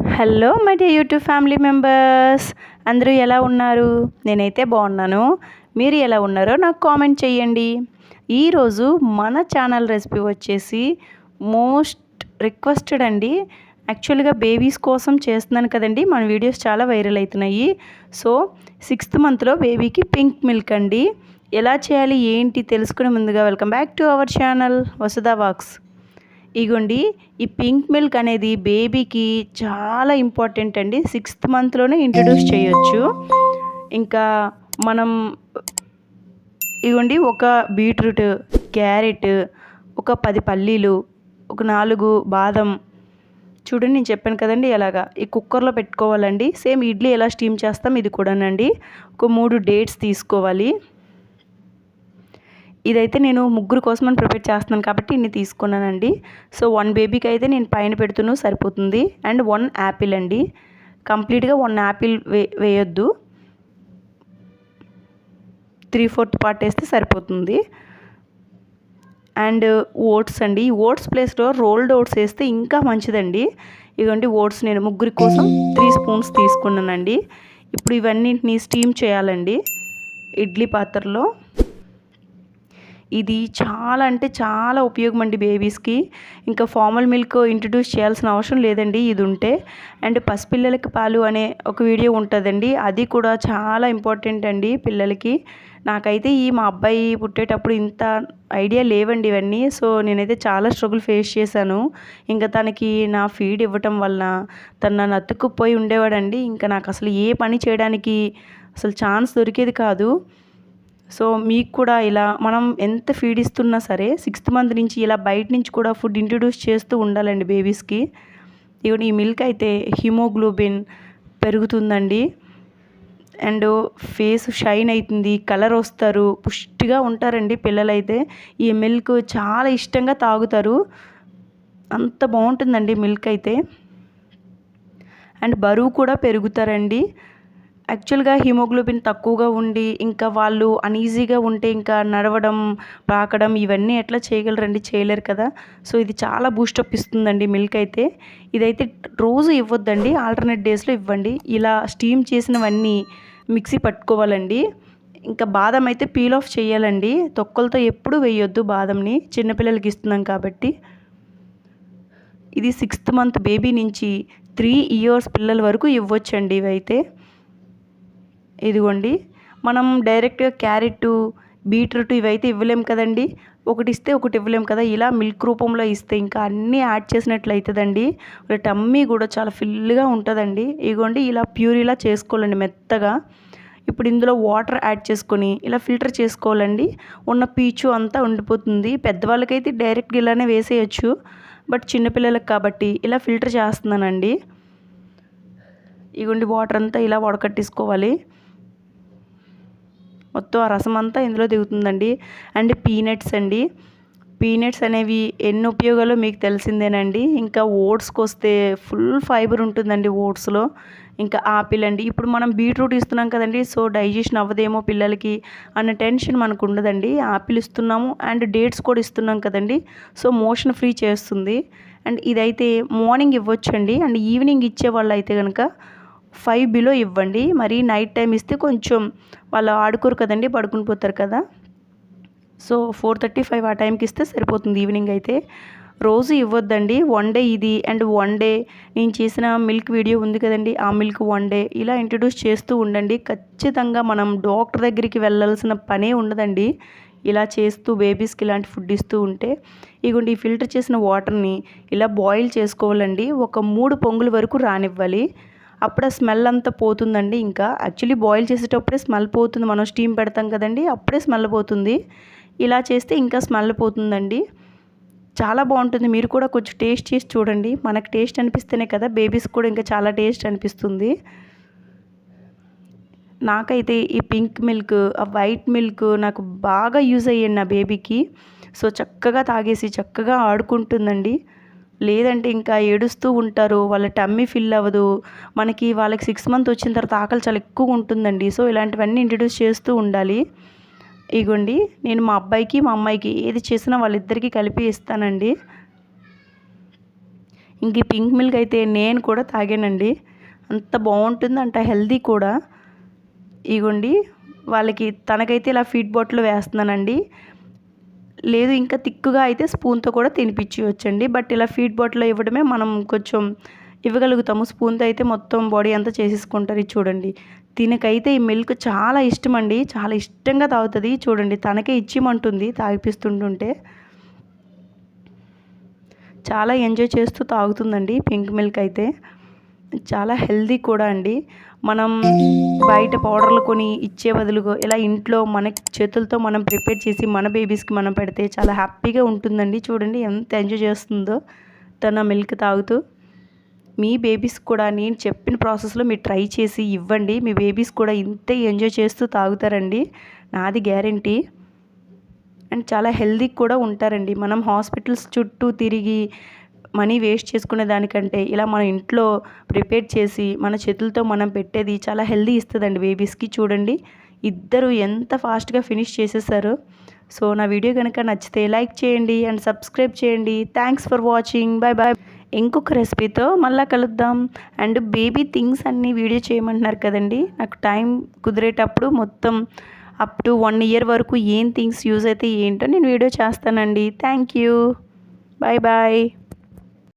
Hello my day YouTube family members అందరూ ఎలా ఉన్నారు? నేనైతే బాగున్నాను. మీరు ఎలా ఉన్నారో నాకు కామెంట్ చేయండి. ఈరోజు మన ఛానల్ రెసిపీ వచ్చేసి మోస్ట్ రిక్వెస్టెడ్ అండి. యాక్చువల్గా బేబీస్ కోసం చేస్తున్నాను కదండి. మన వీడియోస్ చాలా వైరల్ అవుతున్నాయి. సో సిక్స్త్ మంత్లో బేబీకి పింక్ మిల్క్ అండి. ఎలా చేయాలి ఏంటి తెలుసుకునే ముందుగా welcome back to our channel Vasudha wax ఇగోండి ఈ పింక్ మిల్క్ అనేది బేబీకి చాలా ఇంపార్టెంట్ అండి. సిక్స్త్ మంత్లోనే ఇంట్రడ్యూస్ చేయొచ్చు. ఇంకా మనం ఇగోండి ఒక బీట్రూట్ క్యారెట్ ఒక పది పల్లీలు ఒక నాలుగు బాదం. చూడండి నేను చెప్పాను కదండి ఎలాగా ఈ కుక్కర్లో పెట్టుకోవాలండి. సేమ్ ఇడ్లీ ఎలా స్టీమ్ చేస్తాం ఇది కూడానండి. ఒక మూడు డేట్స్ తీసుకోవాలి. ఇదైతే నేను ముగ్గురు కోసం ప్రిపేర్ చేస్తున్నాను కాబట్టి ఇన్ని తీసుకున్నానండి. సో వన్ బేబీకి అయితే నేను పైన పెడుతున్నాను సరిపోతుంది. అండ్ వన్ యాపిల్ అండి. కంప్లీట్గా వన్ యాపిల్ వే వేయొద్దు. త్రీ ఫోర్త్ పార్ట్ వేస్తే సరిపోతుంది. అండ్ ఓట్స్ అండి. ఈ ఓట్స్ ప్లేస్లో రోల్డ్ ఓట్స్ వేస్తే ఇంకా మంచిదండి. ఇదిగోండి ఓట్స్ నేను ముగ్గురి కోసం త్రీ స్పూన్స్ తీసుకున్నానండి. ఇప్పుడు ఇవన్నింటినీ స్టీమ్ చేయాలండి. ఇడ్లీ పాత్రలో. ఇది చాలా అంటే చాలా ఉపయోగం అండి బేబీస్కి. ఇంకా ఫార్మల్ మిల్క్ ఇంట్రడ్యూస్ చేయాల్సిన అవసరం లేదండి ఇది ఉంటే. అండ్ పసిపిల్లలకి పాలు అనే ఒక వీడియో ఉంటుందండి. అది కూడా చాలా ఇంపార్టెంట్ అండి పిల్లలకి. నాకైతే ఈ మా అబ్బాయి పుట్టేటప్పుడు ఇంత ఐడియా లేవండి ఇవన్నీ. సో నేనైతే చాలా స్ట్రగుల్ ఫేస్ చేశాను. ఇంకా తనకి నా ఫీడ్ ఇవ్వటం వలన తను నన్ను అతుక్కుపోయి ఉండేవాడండి. ఇంకా నాకు అసలు ఏ పని చేయడానికి అసలు ఛాన్స్ దొరికేది కాదు. సో మీకు కూడా ఇలా మనం ఎంత ఫీడ్ ఇస్తున్నా సరే సిక్స్త్ మంత్ నుంచి ఇలా బయట నుంచి కూడా ఫుడ్ ఇంట్రడ్యూస్ చేస్తూ ఉండాలండి బేబీస్కి ఇవన్నీ ఈ మిల్క్ అయితే హిమోగ్లోబిన్ పెరుగుతుందండి. అండ్ ఫేస్ షైన్ అవుతుంది కలర్ వస్తారు పుష్టిగా ఉంటారండి పిల్లలైతే. ఈ మిల్క్ చాలా ఇష్టంగా తాగుతారు. అంత బాగుంటుందండి మిల్క్ అయితే. అండ్ బరువు కూడా పెరుగుతారండి. యాక్చువల్గా హిమోగ్లోబిన్ తక్కువగా ఉండి ఇంకా వాళ్ళు అన్ఈజీగా ఉంటే ఇంకా నడవడం పాకడం ఇవన్నీ ఎట్లా చేయగలరండి? చేయలేరు కదా. సో ఇది చాలా బూస్టప్ ఇస్తుందండి మిల్క్ అయితే. ఇదైతే రోజు ఇవ్వద్దండి. ఆల్టర్నేట్ డేస్లో ఇవ్వండి. ఇలా స్టీమ్ చేసినవన్నీ మిక్సీ పట్టుకోవాలండి. ఇంకా బాదం అయితే పీల్ ఆఫ్ చేయాలండి. తొక్కలతో ఎప్పుడు వేయొద్దు బాదంని. చిన్నపిల్లలకి ఇస్తున్నాం కాబట్టి. ఇది సిక్స్త్ మంత్ బేబీ నుంచి త్రీ ఇయర్స్ పిల్లల వరకు ఇవ్వచ్చండి ఇవైతే. ఇదిగోండి. మనం డైరెక్ట్గా క్యారెట్ బీట్రూట్ ఇవైతే ఇవ్వలేం కదండి. ఒకటి ఇస్తే ఒకటి ఇవ్వలేం కదా. ఇలా మిల్క్ రూపంలో ఇస్తే ఇంకా అన్నీ యాడ్ చేసినట్లు అవుతుందండి టమ్మీ కూడా చాలా ఫిల్గా ఉంటుందండి. ఇదిగోండి ఇలా ప్యూరీలా చేసుకోవాలండి మెత్తగా. ఇప్పుడు ఇందులో వాటర్ యాడ్ చేసుకొని ఇలా ఫిల్టర్ చేసుకోవాలండి. ఉన్న పీచు అంతా ఉండిపోతుంది. పెద్దవాళ్ళకైతే డైరెక్ట్గా ఇలానే వేసేయచ్చు. బట్ చిన్నపిల్లలకు కాబట్టి ఇలా ఫిల్టర్ చేస్తున్నానండి. ఇగోండి వాటర్ అంతా ఇలా వడకట్టేసుకోవాలి. మొత్తం ఆ రసం అంతా ఇందులో దిగుతుందండి. అండ్ పీనట్స్ అండి. పీనట్స్ అనేవి ఎన్ని ఉపయోగాలు మీకు తెలిసిందేనండి. ఇంకా ఓట్స్కి వస్తే ఫుల్ ఫైబర్ ఉంటుందండి ఓట్స్లో. ఇంకా ఆపిల్ అండి. ఇప్పుడు మనం బీట్రూట్ ఇస్తున్నాం కదండి సో డైజెషన్ అవ్వదేమో పిల్లలకి అన్న టెన్షన్ మనకు ఉండదండి. ఆపిల్ ఇస్తున్నాము అండ్ డేట్స్ కూడా ఇస్తున్నాం కదండి సో మోషన్ ఫ్రీ చేస్తుంది. అండ్ ఇదైతే మార్నింగ్ ఇవ్వచ్చండి. అండ్ ఈవినింగ్ ఇచ్చే వాళ్ళు అయితే కనుక ఫైవ్ బిలో ఇవ్వండి. మరి నైట్ టైం ఇస్తే కొంచెం వాళ్ళు ఆడుకోరు కదండి పడుకుని పోతారు కదా. సో ఫోర్ థర్టీ ఫైవ్ ఆ టైంకి ఇస్తే సరిపోతుంది ఈవినింగ్ అయితే. రోజు ఇవ్వద్దండి. వన్ డే ఇది అండ్ వన్ డే నేను చేసిన మిల్క్ వీడియో ఉంది కదండి ఆ మిల్క్ వన్ డే ఇలా ఇంట్రడ్యూస్ చేస్తూ ఉండండి. ఖచ్చితంగా మనం డాక్టర్ దగ్గరికి వెళ్ళాల్సిన పనే ఉండదండి. ఇలా చేస్తూ బేబీస్కి ఇలాంటి ఫుడ్ ఇస్తూ ఉంటే. ఇగోండి ఫిల్టర్ చేసిన వాటర్ని ఇలా బాయిల్ చేసుకోవాలండి. ఒక మూడు పొంగుల వరకు రానివ్వాలి. అప్పుడు ఆ స్మెల్ అంతా పోతుందండి ఇంకా. యాక్చువల్లీ బాయిల్ చేసేటప్పుడే స్మెల్ పోతుంది. మనం స్టీమ్ పెడతాం కదండి అప్పుడే స్మెల్ పోతుంది. ఇలా చేస్తే ఇంకా స్మెల్ పోతుందండి. చాలా బాగుంటుంది. మీరు కూడా కొంచెం టేస్ట్ చేసి చూడండి. మనకు టేస్ట్ అనిపిస్తేనే కదా బేబీస్ కూడా ఇంకా చాలా టేస్ట్ అనిపిస్తుంది. నాకైతే ఈ పింక్ మిల్క్ ఆ వైట్ మిల్క్ నాకు బాగా యూజ్ అయ్యండి నా బేబీకి. సో చక్కగా తాగేసి చక్కగా ఆడుకుంటుందండి. లేదంటే ఇంకా ఏడుస్తూ ఉంటారు. వాళ్ళ టమ్మీ ఫిల్ అవ్వదు. మనకి వాళ్ళకి సిక్స్ మంత్ వచ్చిన తర్వాత ఆకలి చాలా ఎక్కువ ఉంటుందండి. సో ఇలాంటివన్నీ ఇంట్రడ్యూస్ చేస్తూ ఉండాలి. ఇగోండి నేను మా అబ్బాయికి మా అమ్మాయికి ఏది చేసినా వాళ్ళిద్దరికీ కలిపి ఇస్తానండి. ఇంక ఈ పింక్ మిల్క్ అయితే నేను కూడా తాగానండి. అంత బాగుంటుంది అంట హెల్దీ కూడా. ఇగోండి వాళ్ళకి తనకైతే ఇలా ఫీడ్ బాటిల్ వేస్తున్నానండి. లేదు ఇంకా తిక్కుగా అయితే స్పూన్తో కూడా తినిపించవచ్చండి. బట్ ఇలా ఫీడ్ బాటిల్లో ఇవ్వడమే మనం కొంచెం ఇవ్వగలుగుతాము. స్పూన్తో అయితే మొత్తం బాడీ అంతా చేసేసుకుంటారు ఇది చూడండి. తినకైతే ఈ మిల్క్ చాలా ఇష్టం అండి చాలా ఇష్టంగా తాగుతుంది. చూడండి తనకే ఇచ్చిమంటుంది తాగిపిస్తుంటుంటే. చాలా ఎంజాయ్ చేస్తూ తాగుతుందండి పింక్ మిల్క్ అయితే. చాలా హెల్దీ కూడా అండి. మనం బయట పౌడర్లు కొని ఇచ్చే బదులుగా ఇలా ఇంట్లో మన చేతులతో మనం ప్రిపేర్ చేసి మన బేబీస్కి మనం పెడితే చాలా హ్యాపీగా ఉంటుందండి. చూడండి ఎంత ఎంజాయ్ చేస్తుందో తన మిల్క్ తాగుతూ. మీ బేబీస్ కూడా నేను చెప్పిన ప్రాసెస్లో మీరు ట్రై చేసి ఇవ్వండి. మీ బేబీస్ కూడా ఇంతే ఎంజాయ్ చేస్తూ తాగుతారండి. నాది గ్యారంటీ. అండ్ చాలా హెల్దీ కూడా ఉంటారండి. మనం హాస్పిటల్స్ చుట్టూ తిరిగి మనీ వేస్ట్ చేసుకునే దానికంటే ఇలా మన ఇంట్లో ప్రిపేర్ చేసి మన చేతులతో మనం పెట్టేది చాలా హెల్దీ ఇస్తుందండి బేబీస్కి చూడండి. ఇద్దరు ఎంత ఫాస్ట్గా ఫినిష్ చేసేసారు. సో నా వీడియో కనుక నచ్చితే లైక్ చేయండి అండ్ సబ్స్క్రైబ్ చేయండి. Thanks for watching bye bye ఇంకొక రెసిపీతో మళ్ళీ కలుద్దాం. అండ్ బేబీ థింగ్స్ అన్నీ వీడియో చేయమంటున్నారు కదండి. నాకు టైం కుదిరేటప్పుడు మొత్తం అప్ టు వన్ ఇయర్ వరకు ఏం థింగ్స్ యూజ్ అయితే ఏంటో నేను వీడియో చేస్తానండి. Thank you bye bye